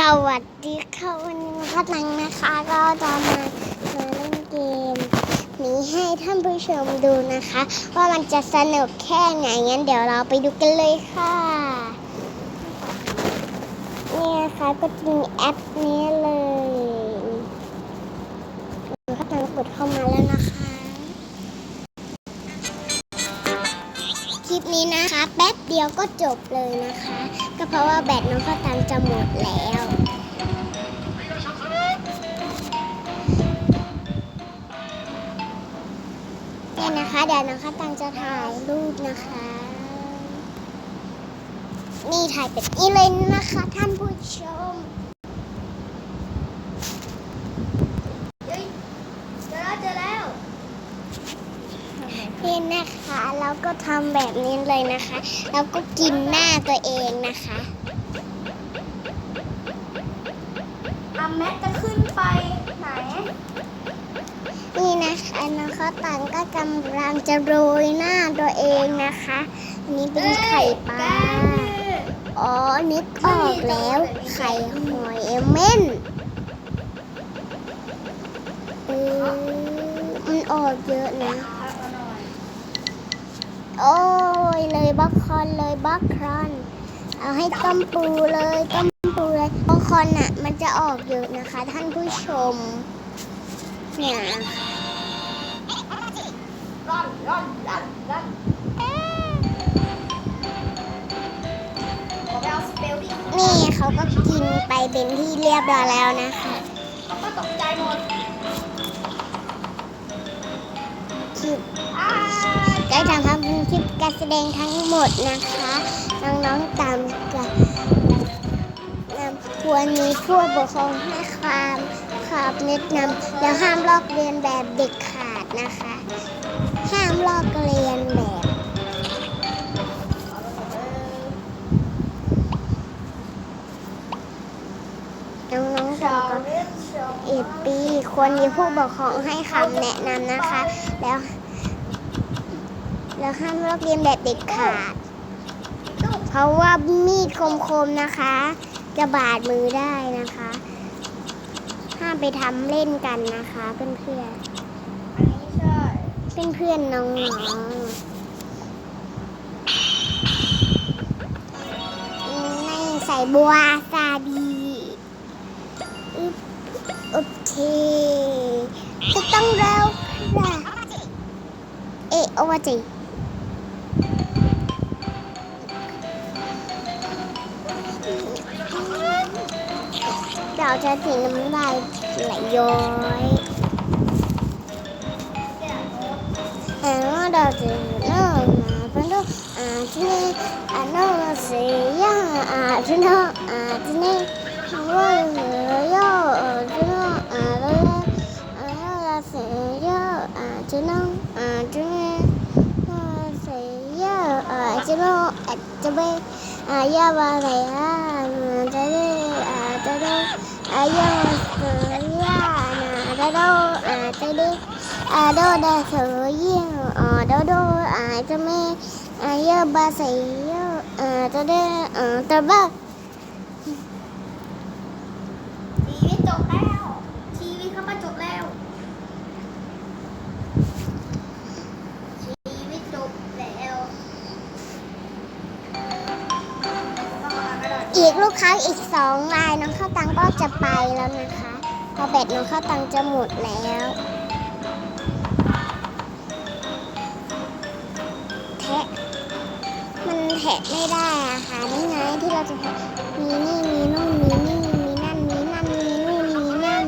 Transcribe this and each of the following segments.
สวัสดีค่ะวันนี้พัดนังนะคะ ก็จะมามาเล่นเกมนี้ให้ท่านผู้ชมดูนะคะ ว่ามันจะสนุกแค่ไหนงั้นเดี๋ยวเราไปดูกันเลยค่ะนี่นะคะก็จะมีแอปนี้เลย นี้นะคะ แป๊บเดียวก็จบเลยนะคะ ก็เพราะว่าแบตน้องข้าวตังจะหมดแล้ว เนี่ยนะคะ เดี๋ยวน้องข้าวตังจะถ่ายรูปนะคะ นี่ถ่ายเป็นอีเลนนะคะ ท่านผู้ชม เฮ้ยเจอแล้วเจอแล้ว นี่นะคะเราก็ทำแบบนี้เลยนะคะ แล้วก็กินหน้าตัวเองนะคะอาแมทจะขึ้นไปไหน นี่นะคะน้องข้าวตังก็กำลังจะโรยหน้าตัวเองนะคะ อันนี้เป็นไข่ปลา อ๋อ นึกออกแล้ว ไข่หอยเม่นเออมันออกเยอะนะ โอ้ยเลยบัคคอนเลยบัคครอนเอาให้ต้มปูเลยต้มปูเลยบัคคอนอะ มันจะออกเยอะนะคะ ท่านผู้ชม เนี่ยร่อนร้อนร้อนร้อนนี่เขาก็กินไปเป็นที่เรียบร้อยแล้วนะคะเขาก็ตกใจหมดคิด แสดงทั้งหมดนะคะ น้องๆตามกับนำควรมีผู้ปกครองให้ความความแนะนำแล้วห้ามลอกเรียนแบบเด็กขาดนะคะ ห้ามลอกเรียนแบบน้องๆตามกับเรีปีควรมีผู้ปกครองให้คำแนะนำนะคะ แล้ว แล้วห้ามลอกเรียนแบบเด็กขาด เพราะว่ามีดคมๆนะคะ จะบาดมือได้นะคะ ห้ามไปทำเล่นกันนะคะเพื่อนอันนี้ใช่ๆเพื่อนๆน้องๆอืมในใส่บัวซาดีอึ๊บโอเคจะต้องเร็วค่ะเอะโอวาจิ เราจะถึงน้ำลายไหลย้อยเนี่ยโน้ตเอ็นว่าเราจะเริ่มมาเป็นตัวอาที่นี่อ่านว่าเสียงอาที่นี่อาที่นี่ว่าเหลือย่ออาที่นี่อาที่นี่อาเราเสียอาที่นี่อาที่นี่อาเสียอาที่นี่อาจะไปอายาบาเลยอะจะได้อาจะได้ อายาเสียนาจะได้อาจะได้ à đô đa thử yên ờ đô đô à cho mê à yơ ba sĩ à cho đê à cho ba ชี อีกลูกค้าอีกสองรายน้องข้าวตังก็จะไปแล้วนะคะพอแบตน้องข้าวตังจะหมดแล้วแทะมันแทะไม่ได้อะค่ะนี่ไงที่เราจะแทะมีนี่มีนู่นมีนี่มีนั่นมีนั่นมีนู่นมีนั่น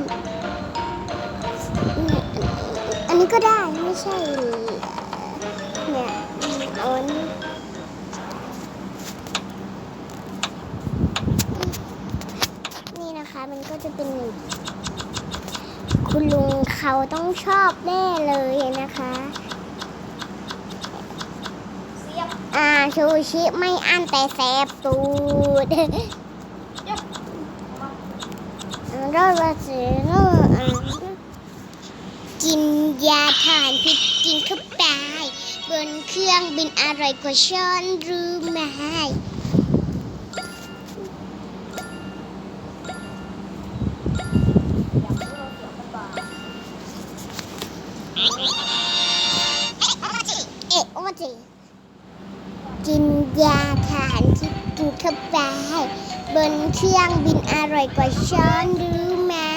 อันนี้ก็ได้ไม่ใช่เนี่ยเอาอันนี้ นี่นะคะ มันก็จะเป็น คุณลุงเขาต้องชอบแน่เลยนะคะเสียบอ่าชูชิไม่อั้นแต่แสบตูดยกมารอดละสิรอดอ่ากินยาทานพิษกินเข้าไปบนเครื่องบินอร่อยกว่าช้อนรู้ไหม จิกินยาทารที่กินเข้าไปบนเครื่องบินอร่อยกว่าช้อนหรือไม่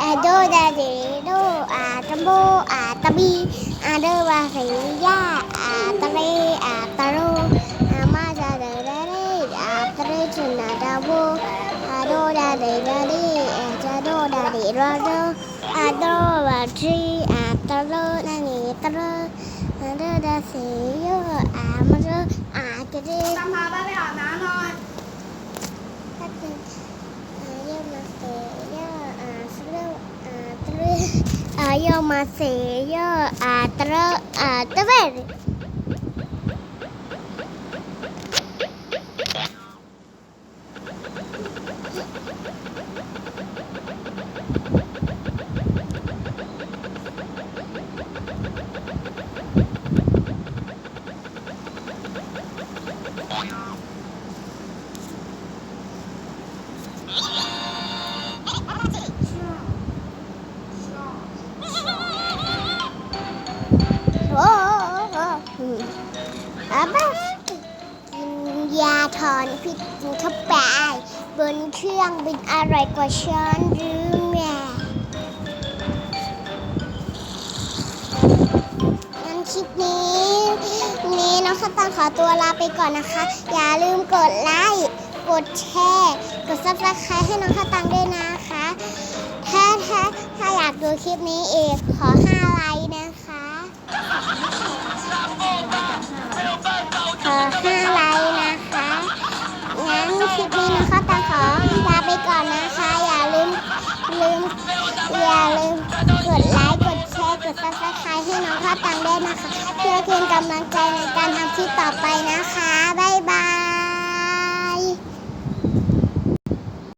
อาโดดาเดโดอาตะโบอาตะบีอาเดวาสียาอาตะเลอาตะโรอามาจาเดเดเดอาตะเรชุนาดาโบอาโดดาเดดาเดอาจาโดดาเดโดโด วาทีอาตะโลนานี อาบ้ากินยาถอนพิษกินเข้าไป บนเครื่องบินอร่อยกว่าช้อนหรือแม่งั้นคลิปนี้นี้น้องสตางค์ขอตัวลาไปก่อนนะคะ อย่าลืมกดไลค์กดแชร์กดซับสไครต์ให้น้องสตางค์ด้วยนะคะ ถ้าถ้าถ้าอยากดูคลิปนี้อีกขอ5ไลค์นะคะ ก่อนนะคะ อย่าลืมลืมอย่าลืมกดไลค์กดแชร์กดซับสไครต์ให้น้องข้าตังได้นะคะ เพื่อเป็นกำลังใจในการทำคลิปต่อไปนะคะ บ๊ายบาย